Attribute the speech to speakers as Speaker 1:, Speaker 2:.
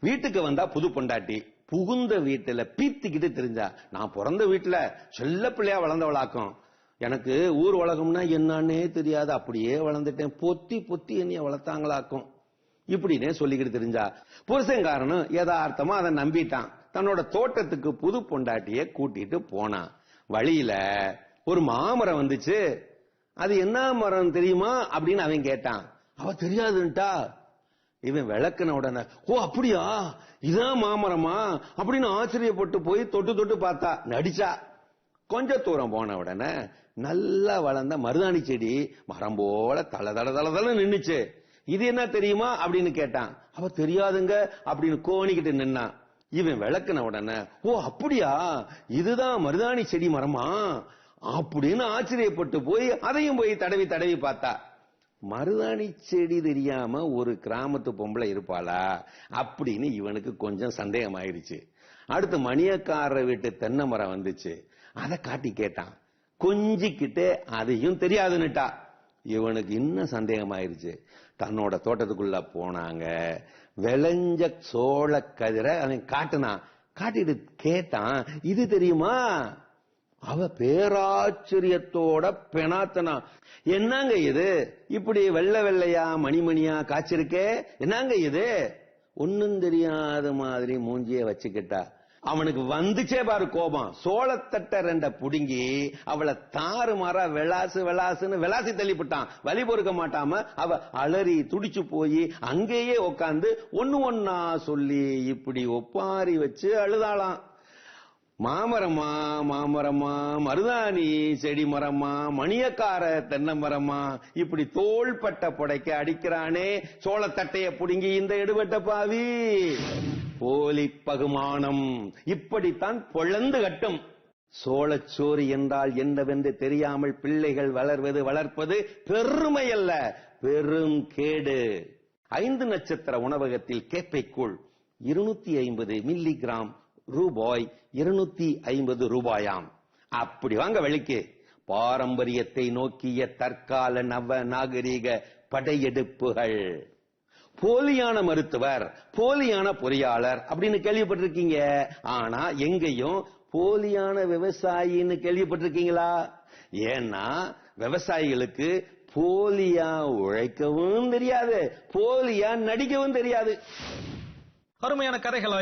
Speaker 1: வீட்டுக்கு வந்தா புது பொண்டாட்டி புகுந்த வீட்டுல பீத்திக்கிட்டு தெரிஞ்சா நான் பிறந்த வீட்டுல செல்ல பிள்ளையா வளர்ந்தவளாக்கும். எனக்கு ஊர் உலகம்னா என்னன்னே தெரியாது. அப்படியே வளர்ந்துட்டேன். பொத்தி பொத்தி என்னைய வளர்த்தாங்களாக்கும். இப்படின்னே சொல்லிக்கிட்டு தெரிஞ்சா புருஷன்காரனும் யதார்த்தமா அதை நம்பிட்டான். தன்னோட தோட்டத்துக்கு புது பொண்டாட்டிய கூட்டிட்டு போனான். வழியில ஒரு மாமரம் வந்துச்சு. அது என்ன மரம் தெரியுமா? அப்படின்னு அவன் கேட்டான். அவ தெரியாதுன்ட்டா இவன் விளக்குன உடனே ஓ அப்படியா? இதான் மாமரமா? அப்படின்னு ஆச்சரியப்பட்டு போய் தொட்டு தொட்டு பார்த்தா நடிச்சா. கொஞ்ச தூரம் போன உடனே நல்லா வளர்ந்த மருதாணி செடி மரம் போல தள தள தள நின்னுச்சு. இது என்ன தெரியுமா? அப்படின்னு கேட்டான். அவ தெரியாதுங்க அப்படின்னு கோணிக்கிட்டு நின்னான். இவன் விளக்குன உடனே ஓ அப்படியா? இதுதான் மருதாணி செடி மரமா? அப்படின்னு ஆச்சரியப்பட்டு போய் அதையும் போய் தடவி தடவி பார்த்தா. மருதாணி செடி தெரியாம ஒரு கிராமத்து பொம்பளை இருப்பாளா? அப்படின்னு இவனுக்கு கொஞ்சம் சந்தேகம் ஆயிடுச்சு அடுத்து மணியக்காரர் வீட்டு தென்னை மரம் வந்துச்சு. அதை காட்டி கேட்டான். கொஞ்சிக்கிட்டு அதையும் தெரியாதுன்னுட்டா. இவனுக்கு இன்னும் சந்தேகம் ஆயிருச்சு தன்னோட தோட்டத்துக்குள்ள போனாங்க. விளைஞ்ச சோள கதிரை அவன் காட்டுனான். காட்டிட்டு கேட்டான் இது தெரியுமா? அவ பேராச்சரியத்தோட பெணாத்தனா. என்னங்க இது? இப்படி வெள்ளை வெள்ளையா மணிமணியா காய்ச்சிருக்கே? என்னங்க இது? ஒன்னும் தெரியாத மாதிரி மூஞ்சிய வச்சுக்கிட்டா. அவனுக்கு வந்துச்சே பாரு கோபம். சோளத்தட்ட ரெண்ட புடுங்கி அவளை தாறு மாறா விளாசு விளாசுன்னு விளாசி தள்ளிவிட்டான் வழி பொறுக்க மாட்டாம அவ அலறி துடிச்சு போய் அங்கேயே உக்காந்து ஒண்ணு ஒன்னா சொல்லி இப்படி ஒப்பாரி வச்சு அழுதாளாம். மாமரமா மாமரமா மருதாணி செடி மரமா மணியக்கார தென்னை மரமா இப்படி தோள்பட்ட புடைக்க அடிக்கிறானே சோளத்தட்டைய புடுங்கி இந்த எடுபட்ட பாவி. போலி பகுமானம் இப்படித்தான் பொழந்து கட்டும். சோழச்சோறு என்றால் என்னவென்று தெரியாமல் பிள்ளைகள் வளர்வது வளர்ப்பது பெருமை அல்ல பெரும் கேடு. ஐந்து நட்சத்திர உணவகத்தில் கேப்பைக்குள் இருநூத்தி ஐம்பது மில்லி கிராம் ரூபாய் இருநூத்தி ஐம்பது ரூபாயாம். அப்படி வாங்க வெளிக்கு பாரம்பரியத்தை நோக்கிய தற்கால நவ நாகரீக படையெடுப்புகள். போலியான மருத்துவர் போலியான பொறியாளர் அப்படின்னு கேள்விப்பட்டிருக்கீங்க. ஆனா எங்கேயும் போலியான விவசாயின்னு கேள்விப்பட்டிருக்கீங்களா? ஏன்னா விவசாயிகளுக்கு போலியா உழைக்கவும் தெரியாது போலியா நடிக்கவும் தெரியாது.
Speaker 2: அருமையான கதைகள்